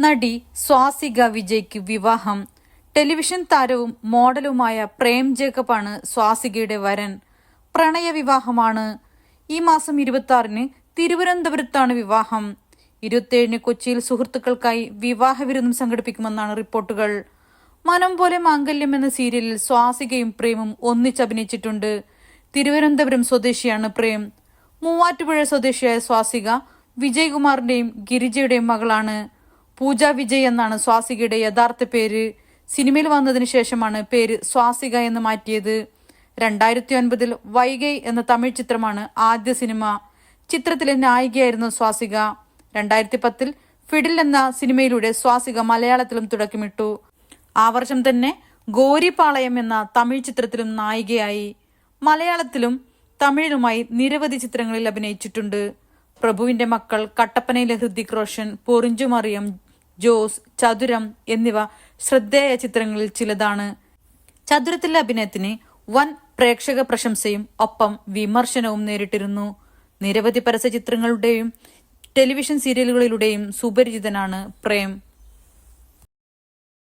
നടി സ്വാസിക വിജയ്ക്ക് വിവാഹം. ടെലിവിഷൻ താരവും മോഡലുമായ പ്രേം ജേക്കബാണ് സ്വാസികയുടെ വരൻ. പ്രണയ വിവാഹമാണ്. ഈ മാസം ഇരുപത്തി തിരുവനന്തപുരത്താണ് വിവാഹം. ഇരുപത്തിയേഴിന് കൊച്ചിയിൽ സുഹൃത്തുക്കൾക്കായി വിവാഹ വിരുന്നും സംഘടിപ്പിക്കുമെന്നാണ് റിപ്പോർട്ടുകൾ. മനം പോലെ മാംഗല്യം എന്ന സീരിയലിൽ സ്വാസികയും പ്രേമും ഒന്നിച്ചഭിനയിച്ചിട്ടുണ്ട് തിരുവനന്തപുരം സ്വദേശിയാണ് പ്രേം. മൂവാറ്റുപുഴ സ്വദേശിയായ സ്വാസിക വിജയകുമാറിന്റെയും ഗിരിജയുടെയും മകളാണ്. പൂജ വിജയ് എന്നാണ് സ്വാസികയുടെ യഥാർത്ഥ പേര്. സിനിമയിൽ വന്നതിന് ശേഷമാണ് പേര് സ്വാസിക എന്ന് മാറ്റിയത്. രണ്ടായിരത്തി ഒൻപതിൽ വൈഗൈ എന്ന തമിഴ് ചിത്രമാണ് ആദ്യ സിനിമ. ചിത്രത്തിലെ നായികയായിരുന്നു സ്വാസിക. രണ്ടായിരത്തി പത്തിൽ ഫിഡിൽ എന്ന സിനിമയിലൂടെ സ്വാസിക മലയാളത്തിലും തുടക്കമിട്ടു. ആ വർഷം തന്നെ ഗോരിപാളയം എന്ന തമിഴ് ചിത്രത്തിലും നായികയായി. മലയാളത്തിലും തമിഴിലുമായി നിരവധി ചിത്രങ്ങളിൽ അഭിനയിച്ചിട്ടുണ്ട്. പ്രഭുവിന്റെ മക്കൾ കട്ടപ്പനയിലെ ഹൃതിക് റോഷൻ പൊറിഞ്ചു മറിയം ജോസ് ചതുരം എന്നിവ ശ്രദ്ധേയ ചിത്രങ്ങളിൽ ചിലതാണ്. ചതുരത്തിലെ അഭിനയത്തിന് വൻ പ്രേക്ഷക പ്രശംസയും ഒപ്പം വിമർശനവും നേരിട്ടിരുന്നു. നിരവധി പരസ്യ ചിത്രങ്ങളുടെയും ടെലിവിഷൻ സീരിയലുകളിലൂടെയും സുപരിചിതനാണ് പ്രേം.